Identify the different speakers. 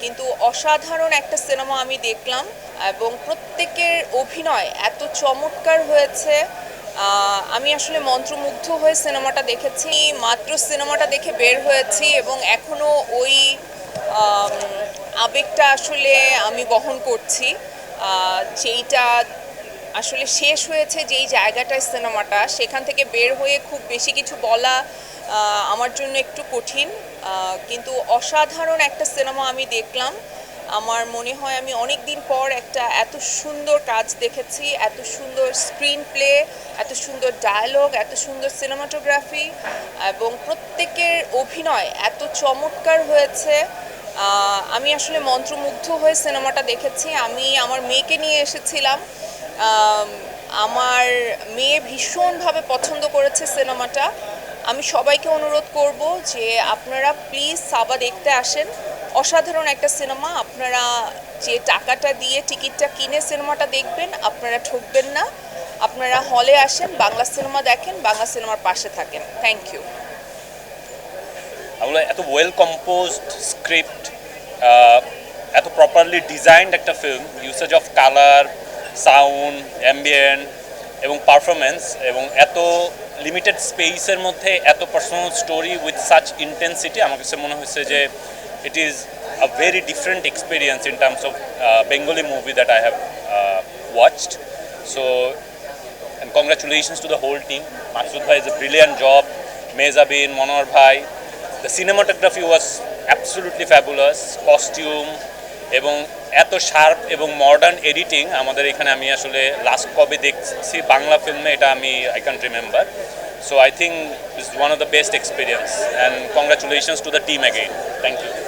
Speaker 1: কিন্তু অসাধারণ একটা সিনেমা আমি দেখলাম এবং প্রত্যেকের অভিনয় এত চমৎকার হয়েছে। আমি আসলে মন্ত্রমুগ্ধ হয়ে সিনেমাটা দেখেছি, মাত্র সিনেমাটা দেখে বের হয়েছি এবং এখনও ওই আবেগটা আসলে আমি বহন করছি। যেইটা আসলে শেষ হয়েছে যেই জায়গাটায় সিনেমাটা, সেখান থেকে বের হয়ে খুব বেশি কিছু বলা আমার জন্য একটু কঠিন। কিন্তু অসাধারণ একটা সিনেমা আমি দেখলাম। আমার মনে হয় আমি অনেক দিন পর একটা এত সুন্দর কাজ দেখেছি, এত সুন্দর স্ক্রিন প্লে এত সুন্দর ডায়ালগ এত সুন্দর সিনেমাটোগ্রাফি এবং প্রত্যেকের অভিনয় এত চমৎকার হয়েছে। আমি আসলে মন্ত্রমুগ্ধ হয়ে সিনেমাটা দেখেছি। আমি আমার মেয়েকে নিয়ে এসেছিলাম। আমার মেয়ে ভীষণভাবে পছন্দ করেছে সিনেমাটা। আমি সবাইকে অনুরোধ করব যে আপনারা প্লিজ সাবা দেখতে আসেন। অসাধারণ একটা সিনেমা। আপনারা যে টাকাটা দিয়ে টিকিটটা কিনে সিনেমাটা দেখবেন, আপনারা ঠকবেন না। আপনারা হলে আসেন, বাংলা সিনেমা দেখেন, বাংলা সিনেমার পাশে থাকেন। থ্যাংক ইউ
Speaker 2: আমরা এত ওয়েল কম্পোজড স্ক্রিপ্ট এত প্রপারলি ডিজাইনড একটা film usage of colour sound, ambient এবং পারফরমেন্স এবং এত লিমিটেড স্পেসের মধ্যে এত personal story with such intensity আমার কাছে মনে হয়েছে যে it is a very different experience in terms of Bengali movie that I have watched so congratulations to the whole team Masud ভাই is a brilliant job Mejabin Manohar ভাই the cinematography was absolutely fabulous costume এবং এত sharp এবং modern editing আমাদের এখানে আমি আসলে last কবে দেখছি বাংলা ফিল্মে এটা আমি I can't remember so I think is one of the best experience and congratulations to the team again thank you